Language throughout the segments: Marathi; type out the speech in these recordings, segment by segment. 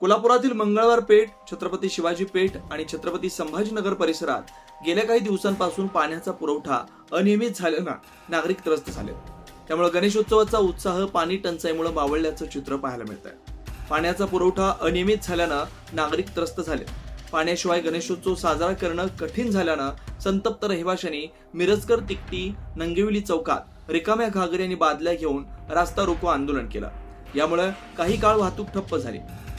कोल्हापुरातील मंगळवार पेठ छत्रपती शिवाजी पेठ आणि छत्रपती संभाजीनगर परिसरात गेल्या काही दिवसांपासून पाण्याचा पुरवठा अनियमित झाल्यानं नागरिक त्रस्त झाले. त्यामुळे गणेशोत्सवाचा उत्साह पाणी टंचाईमुळे मावळल्याचं चित्र पाहायला मिळत आहे पाण्याचा पुरवठा अनियमित झाल्यानं नागरिक त्रस्त झाले. पाण्याशिवाय गणेशोत्सव साजरा करणं कठीण झाल्यानं संतप्त रहिवाशांनी मिरजकर तिकटी नंगेविली चौकात रिकाम्या घागरी आणि बादल्या घेऊन रास्ता रोको आंदोलन केलं. यामुळे काही काळ वाहतूक ठप्प झाली.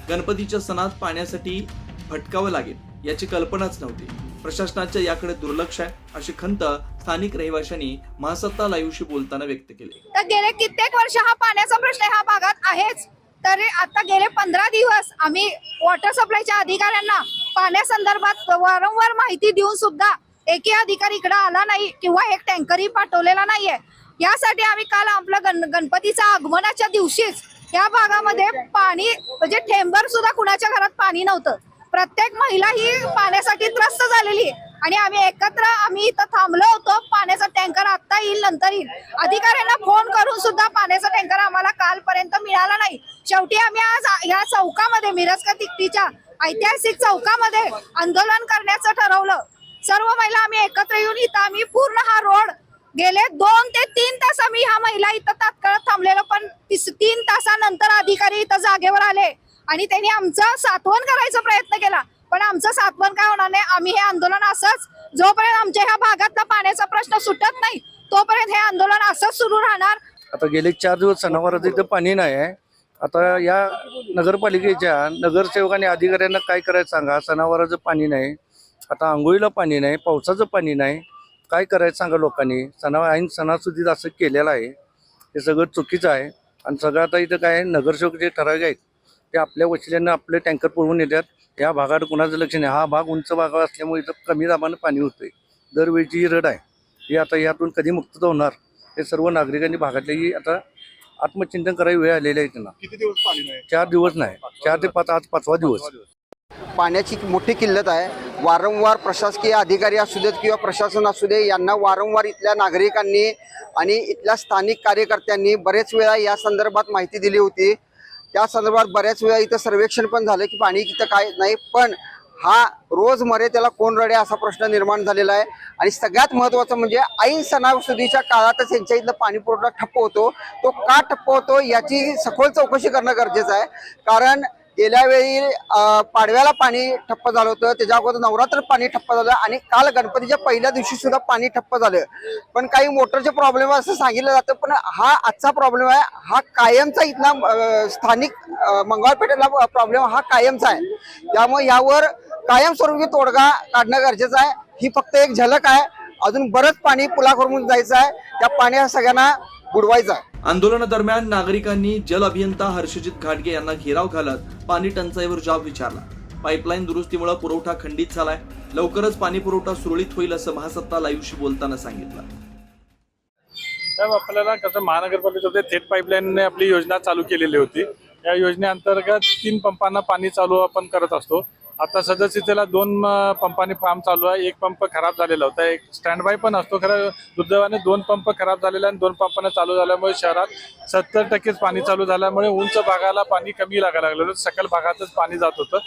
गणपतीच्या सणात पाण्यासाठी भटकावं लागेल याची कल्पनाच नव्हती. प्रशासनाच्या याकडे दुर्लक्ष आहे अशी खंत स्थानिक रहिवाशांनी महासत्ता लाईव्हशी बोलताना व्यक्त केली. तर गेले कित्येक वर्ष हा पाण्याचा प्रश्न ह्या भागात आहेच. तर आता गेले पंधरा दिवस आम्ही वॉटर सप्लायच्या अधिकाऱ्यांना पाण्यासंदर्भात वारंवार माहिती देऊन सुद्धा एकही अधिकारी इकडे आला नाही किंवा एक टँकरही पाठवलेला नाहीये. यासाठी आम्ही काल आपलं गण गणपतीचा आगमनाच्या दिवशीच या भागामध्ये पाणी म्हणजे ठेंबर सुद्धा कुणाच्या घरात पाणी नव्हतं. प्रत्येक महिला ही पाण्यासाठी त्रस्त झालेली. आहे. आणि आम्ही एकत्र आम्ही इथं थांबलो होतो पाण्याचा टँकर आता येईल नंतर येईल. अधिकाऱ्यांना फोन करून सुद्धा पाण्याचा टँकर आम्हाला कालपर्यंत मिळाला नाही. शेवटी आम्ही आज ह्या चौकामध्ये मिरजका तिकटीच्या ऐतिहासिक चौकामध्ये आंदोलन करण्याचं ठरवलं. सर्व महिला आम्ही एकत्र येऊन इथं आम्ही पूर्ण हा रोड गेले दोन ते तीन तास आम्ही ह्या महिला इथं तात्काळ थांबलेलो पण तीस- तीन तासानंतर अधिकारी इथं जागेवर आले. आणि त्यांनी आमचं सातवण करायचा प्रयत्न केला. पण आमचं सातवण काय होणार नाही आम्ही हे आंदोलन असंच जोपर्यंत आमच्या ह्या भागातला पाण्याचा प्रश्न सुटत नाही तोपर्यंत हे आंदोलन असंच सुरू राहणार. आता गेले चार दिवस सणावारात इथं पाणी नाही आहे. आता या नगरपालिकेच्या नगरसेवकांनी अधिकाऱ्यांना काय करायचं सांगा? सणावाराचं पाणी नाही आता आंघोळीला पाणी नाही पावसाचं पाणी नाही. काय करायचं सांगा लोकांनी? सणा ऐन सणासुदीत असं केलेलं आहे. हे सगळं चुकीचं आहे. आणि सगळं आता इथं काय आहे, नगरसेवक जे ठराविक आहेत ते आपल्या वशिल्यानं आपले टँकर पुरवून येतात या भागात कुणाचं लक्ष नाही. हा भाग उंच भाग असल्यामुळे इथं कमी दाबानं पाणी होतंय. दरवेळची ही रड आहे. ही आता यातून कधी मुक्तता होणार? हे सर्व नागरिकांनी भागातलेही आता आत्मचिंतन करायची वेळ आलेली आहे त्यांना. किती दिवस पाणी नाही? चार दिवस नाही. चार ते पाच आज पाचवा दिवस. पाण्याची मोठी किल्लत आहे. वारंवार प्रशासकीय अधिकारी असू देत किंवा प्रशासन असू दे यांना वारंवार इथल्या नागरिकांनी आणि इथल्या स्थानिक कार्यकर्त्यांनी बरेच वेळा या संदर्भात माहिती दिली होती. त्या संदर्भात बऱ्याच वेळा इथं सर्वेक्षण पण झालं की पाणी इथं काय नाही पण हा रोजमरे त्याला कोण रडे असा प्रश्न निर्माण झालेला आहे. आणि सगळ्यात महत्त्वाचं म्हणजे ऐन सणासुदीच्या काळातच यांच्या इथलं पाणीपुरवठा ठप्प होतो. तो का ठप्प होतो याची सखोल चौकशी करणं गरजेचं आहे. कारण गेल्या वेळी पाडव्याला पाणी ठप्प झालं होतं. त्याच्या अगोदर नवरात्र पाणी ठप्प झालं आणि काल गणपतीच्या पहिल्या दिवशी सुद्धा पाणी ठप्प झालं. पण काही मोटरचे प्रॉब्लेम असं सांगितलं जातं पण हा आजचा प्रॉब्लेम आहे. हा कायमचा इथला स्थानिक मंगळपेठेला प्रॉब्लेम हा कायमचा आहे. त्यामुळे यावर कायमस्वरूपी तोडगा काढणं गरजेचं आहे. ही फक्त एक झलक आहे. अजून बरंच पाणी पुलाखोरून जायचं आहे. त्या पाण्या सगळ्यांना बुडवायचं आहे. आंदोलनादरम्यान नागरिकांनी जल अभियंता हर्षजित घाटगे यांना घेराव घालत पाणी टंचाईवर जाब विचारला. पाईपलाईन दुरुस्तीमुळे पुरवठा खंडित झालाय. लवकरच पाणी पुरवठा सुरळीत होईल असं महासत्ता लाईव्हशी बोलताना सांगितलं. साहेब आपल्याला कसं महानगरपालिकेमध्ये थेट पाईपलाईनने आपली योजना चालू केलेली होती. या योजनेअंतर्गत तीन पंपांना पाणी चालू आपण करत असतो. आता सदस्यतेला दोन पंपाने पंपांनी चालू आहे. एक पंप खराब झालेला होता. एक स्टँड बाय पण असतो. खरं दुर्दैवाने दोन पंप खराब झालेले आणि दोन पंपाने चालू झाल्यामुळे शहरात सत्तर टक्केच पाणी चालू झाल्यामुळे उंच भागाला पाणी कमी लागायला लागलं सखल सकल भागातच पाणी जात होतं.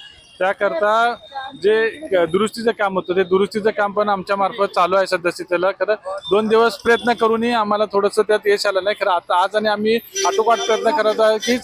त्याकरता जे दुरुस्तीचं काम होतं ते दुरुस्तीचं काम पण आमच्या मार्फत चालू आहे सदस्यतेला खरं दोन दिवस प्रयत्न करूनही आम्हाला थोडंसं त्यात यश आलं नाही. खरं आता आज आणि आम्ही आटोकाट प्रयत्न करत आहे की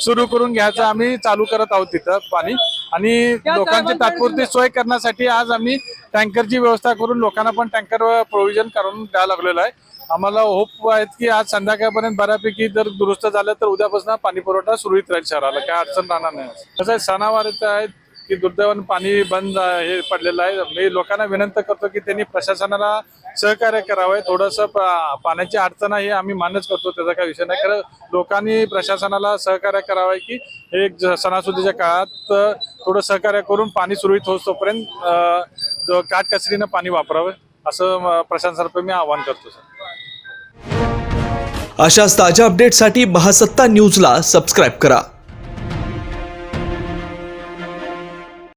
सुरू करून घ्यायचं आम्ही चालू करत आहोत तिथं पाणी. आणि लोकांची तात्पुरती सोय करण्यासाठी आज आम्ही टँकरची व्यवस्था करून लोकांना पण टँकर प्रोव्हिजन करून द्यायला लागलेलो आहे. आम्हाला होप आहेत की आज संध्याकाळपर्यंत बऱ्यापैकी जर दुरुस्त झालं तर उद्यापासून पाणी पुरवठा सुरळीत राहील शहराला. काय अडचण राहणार नाही. आहे सणावार आहेत की दुर्दैवानं पाणी बंद हे पडलेलं आहे. मी लोकांना विनंती करतो की त्यांनी प्रशासनाला सहकार्य करावं. थोडंसं पा- पाण्याची अडचण आहे आम्ही मान्यच करतो त्याचा काही विषय नाही. खरं लोकांनी प्रशासनाला सहकार्य करावं की हे एक सणासुदीच्या काळात थोडं सहकार्य करून पाणी सुरळीत होत तोपर्यंत काटकसरीनं पाणी वापरावं असं प्रशासनातर्फे मी आवाहन करतो सर. अशाच ताज्या अपडेटसाठी महासत्ता न्यूजला सबस्क्राईब करा.